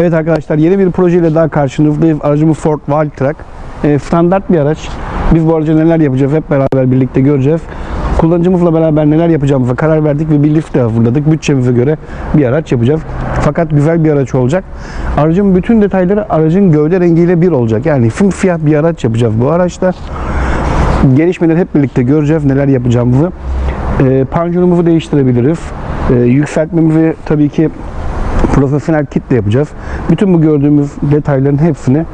Evet arkadaşlar yeni bir projeyle daha karşınızdayız. Aracımız Ford Wildtrak. Ee, standart bir araç. Biz bu araca neler yapacağız hep beraber birlikte göreceğiz. Kullanıcımızla beraber neler yapacağımıza karar verdik ve bir liste hazırladık. Bütçemize göre bir araç yapacağız. Fakat güzel bir araç olacak. Aracın bütün detayları aracın gövde rengiyle bir olacak. Yani simsiyah bir araç yapacağız bu araçta. Gelişmeleri hep birlikte göreceğiz neler yapacağımızı. Ee, panjurumuzu değiştirebiliriz. Ee, yükseltmemizi tabii ki profesyonel kitle yapacağız. Bütün bu gördüğümüz detayların hepsini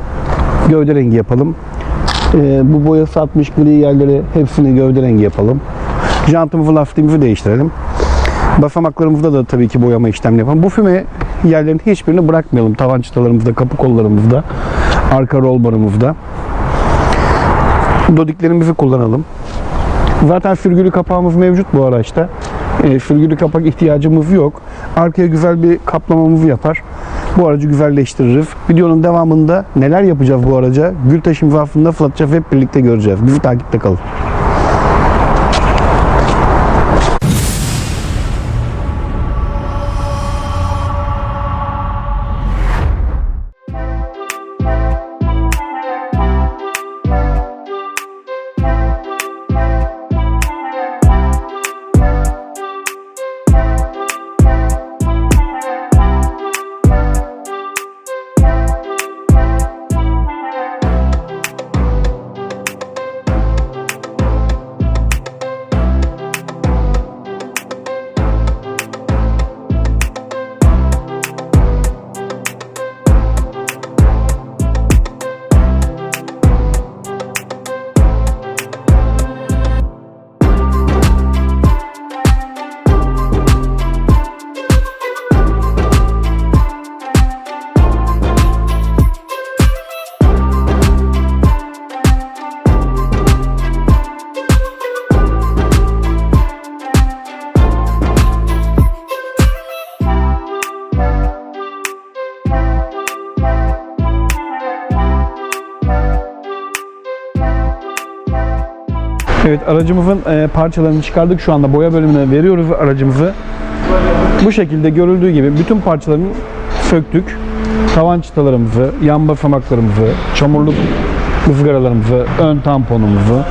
gövde rengi yapalım. Ee, bu boyası 60 gri yerleri hepsini gövde rengi yapalım. Jantımızı lastiğimizi değiştirelim. Basamaklarımızda da tabii ki boyama işlemleri yapalım. Bu füme yerlerin hiçbirini bırakmayalım. Tavan çıtalarımızda, kapı kollarımızda, arka rol barımızda. Dodiklerimizi kullanalım. Zaten sürgülü kapağımız mevcut bu araçta. E, sürgülü kapak ihtiyacımız yok. Arkaya güzel bir kaplamamızı yapar. Bu aracı güzelleştiririz. Videonun devamında neler yapacağız bu araca? Gültaş imzasını nasıl atacağız hep birlikte göreceğiz. Bizi takipte kalın. Evet aracımızın e, parçalarını çıkardık. Şu anda boya bölümüne veriyoruz aracımızı. Bu şekilde görüldüğü gibi bütün parçalarını söktük. Tavan çıtalarımızı, yan basamaklarımızı, çamurluk ızgaralarımızı, ön tamponumuzu,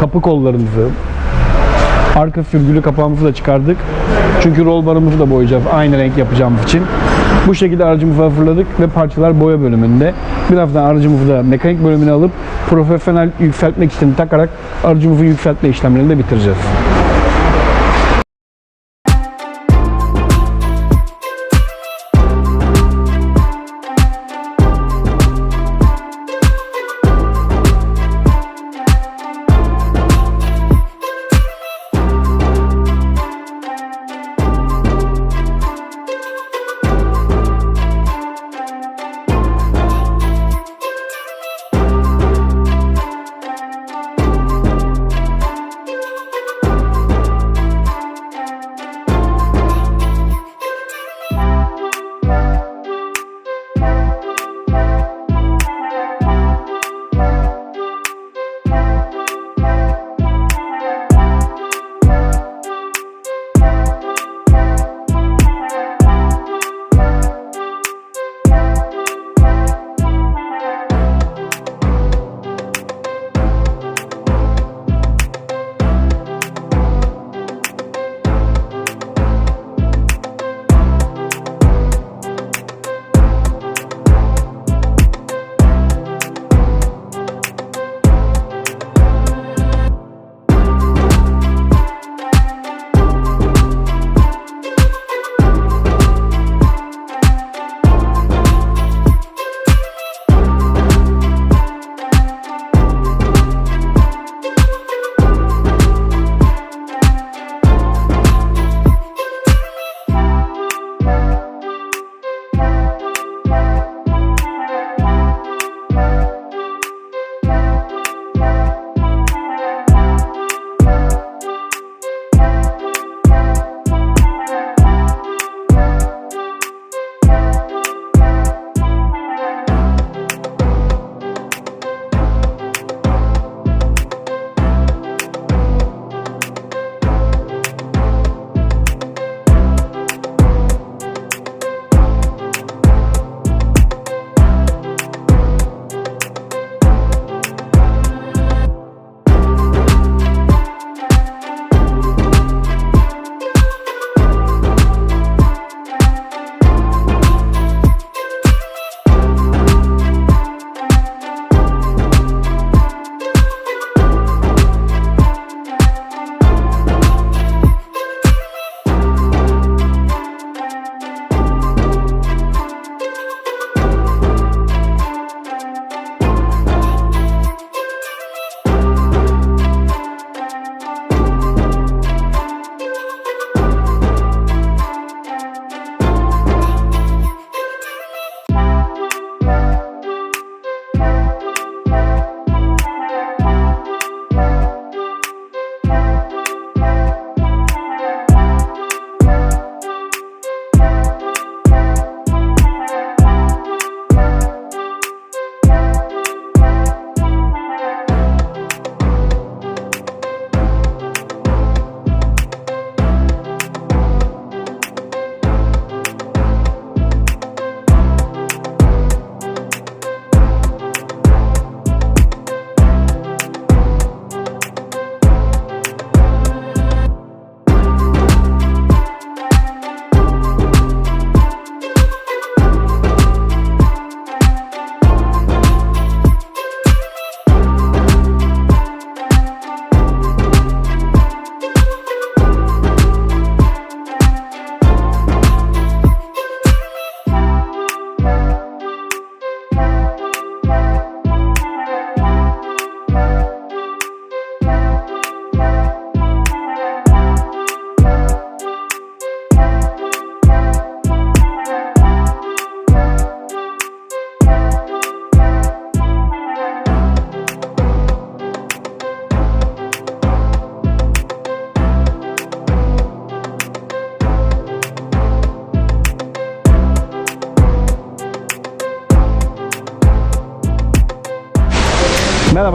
kapı kollarımızı, arka sürgülü kapağımızı da çıkardık. Çünkü rol barımızı da boyayacağız aynı renk yapacağımız için. Bu şekilde aracımızı hazırladık ve parçalar boya bölümünde. Birazdan aracımızı da mekanik bölümüne alıp profesyonel yükseltme kitini takarak aracımızı yükseltme işlemlerini de bitireceğiz.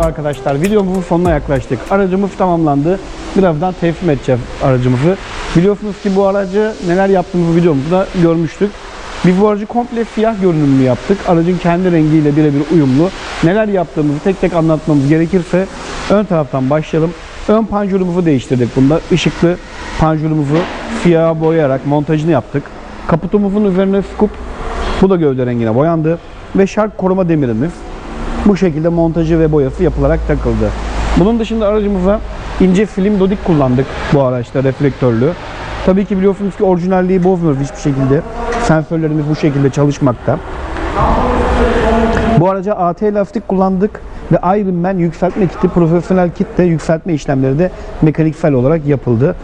Arkadaşlar. Videomuzun sonuna yaklaştık. Aracımız tamamlandı. Birazdan teslim edeceğiz aracımızı. Biliyorsunuz ki bu aracı neler yaptığımızı videomuzda görmüştük. Biz bu aracı komple siyah görünümlü yaptık. Aracın kendi rengiyle birebir uyumlu. Neler yaptığımızı tek tek anlatmamız gerekirse ön taraftan başlayalım. Ön panjurumuzu değiştirdik bunda. Işıklı panjurumuzu siyah boyayarak montajını yaptık. Kaputumuzun üzerine scoop bu da gövde rengine boyandı. Ve şark koruma demirimiz bu şekilde montajı ve boyası yapılarak takıldı. Bunun dışında aracımıza ince film dodik kullandık bu araçta reflektörlü. Tabii ki biliyorsunuz ki orijinalliği bozmuyoruz hiçbir şekilde. Sensörlerimiz bu şekilde çalışmakta. Bu araca AT lastik kullandık ve Iron Man yükseltme kiti, profesyonel kitle yükseltme işlemleri de mekaniksel olarak yapıldı.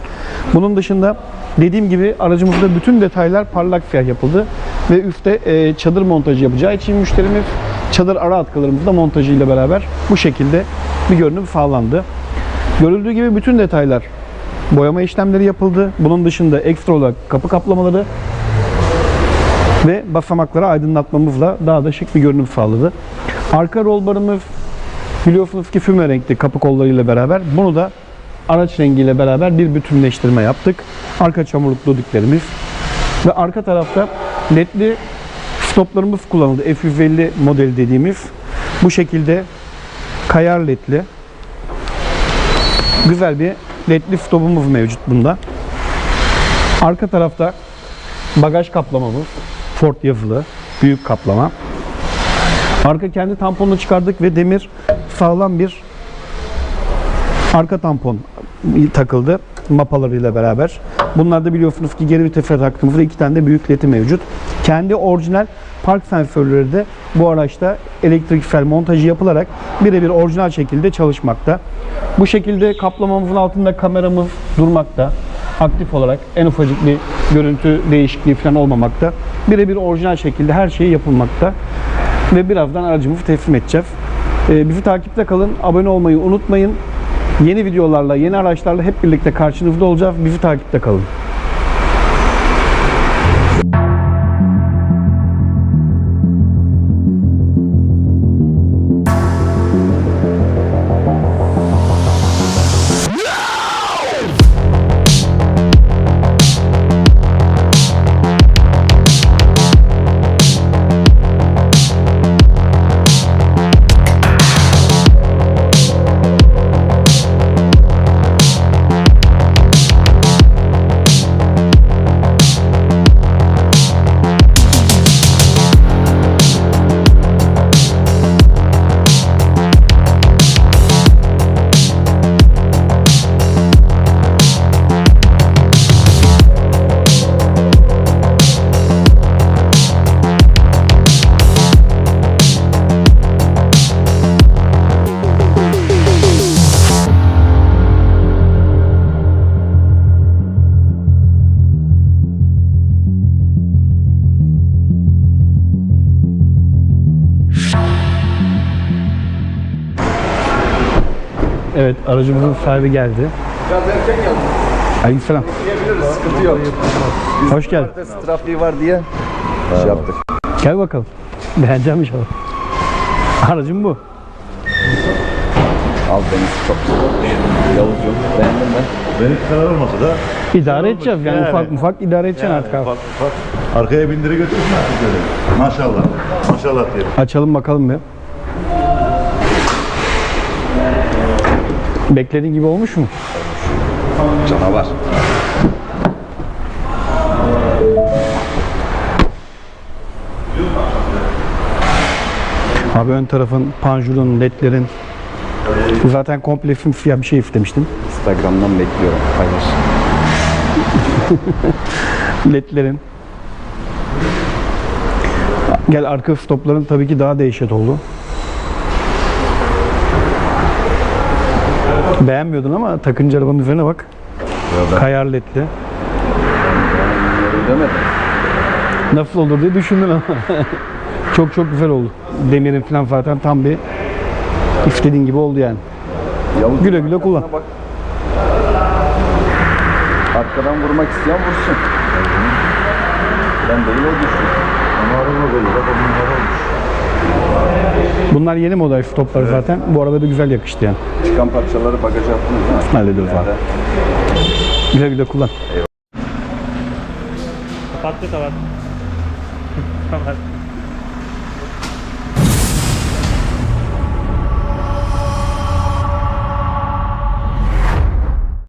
Bunun dışında dediğim gibi aracımızda bütün detaylar parlak siyah yapıldı ve üstte e, çadır montajı yapacağı için müşterimiz çadır ara atkılarımızda montajıyla beraber bu şekilde bir görünüm sağlandı. Görüldüğü gibi bütün detaylar boyama işlemleri yapıldı. Bunun dışında ekstra olarak kapı kaplamaları ve basamakları aydınlatmamızla daha da şık bir görünüm sağladı. Arka rol barımız biliyorsunuz ki füme renkli kapı kollarıyla beraber bunu da araç rengiyle beraber bir bütünleştirme yaptık. Arka çamurluk dodiklerimiz ve arka tarafta ledli stoplarımız kullanıldı. F150 modeli dediğimiz bu şekilde kayar ledli güzel bir ledli stopumuz mevcut bunda. Arka tarafta bagaj kaplamamız Ford yazılı büyük kaplama. Arka kendi tamponunu çıkardık ve demir sağlam bir arka tampon takıldı mapalarıyla beraber. Bunlarda biliyorsunuz ki geri vitese taktığımızda iki tane de büyük ledi mevcut. Kendi orijinal park sensörleri de bu araçta elektriksel montajı yapılarak birebir orijinal şekilde çalışmakta. Bu şekilde kaplamamızın altında kameramız durmakta. Aktif olarak en ufacık bir görüntü değişikliği falan olmamakta. Birebir orijinal şekilde her şey yapılmakta. Ve birazdan aracımızı teslim edeceğiz. Ee, bizi takipte kalın, abone olmayı unutmayın. Yeni videolarla, yeni araçlarla hep birlikte karşınızda olacağız. Bizi takipte kalın. Evet, aracımızın sahibi geldi. Biraz erken geldim. Aleykümselam. Diyebiliriz, sıkıntı yok. Hoş geldin. Cumartesi trafiği var diye şey yaptık. Gel bakalım. Beğeneceğim inşallah. Aracım bu. Al deniz çok. Yavuzcuğum beğendim ben. Benim kadar olmasa da İdare edeceğiz yani, Yani. ufak ufak idare edeceksin artık abi. ufak ufak arkaya bindiri götürsün artık böyle. Maşallah. Maşallah diyelim. Açalım bakalım bir. Beklediğin gibi olmuş mu? Canavar. Abi ön tarafın, panjurun, ledlerin zaten komple simsiyah bir şey istemiştim. Instagram'dan bekliyorum. Paylaş. ledlerin. Gel arka stopların tabii ki daha dehşet oldu. Beğenmiyordun ama takınca arabanın üzerine bak. Kayar ledli. Demedim. Nasıl olur diye düşündün ama. çok çok güzel oldu. Demirin falan zaten tam bir istediğin gibi oldu yani. Yavuz Güle güle kullan. Bak. Arkadan vurmak isteyen vursun. Ben değil o düşsün. Ama araba böyle bak o numara olmuş. Bunlar yeni model stopları zaten. Bu araba da güzel yakıştı yani. Çıkan parçaları bagaja attınız değil mi? Hallederiz abi. Güle güle kullan. Kapattı kapat. kapat.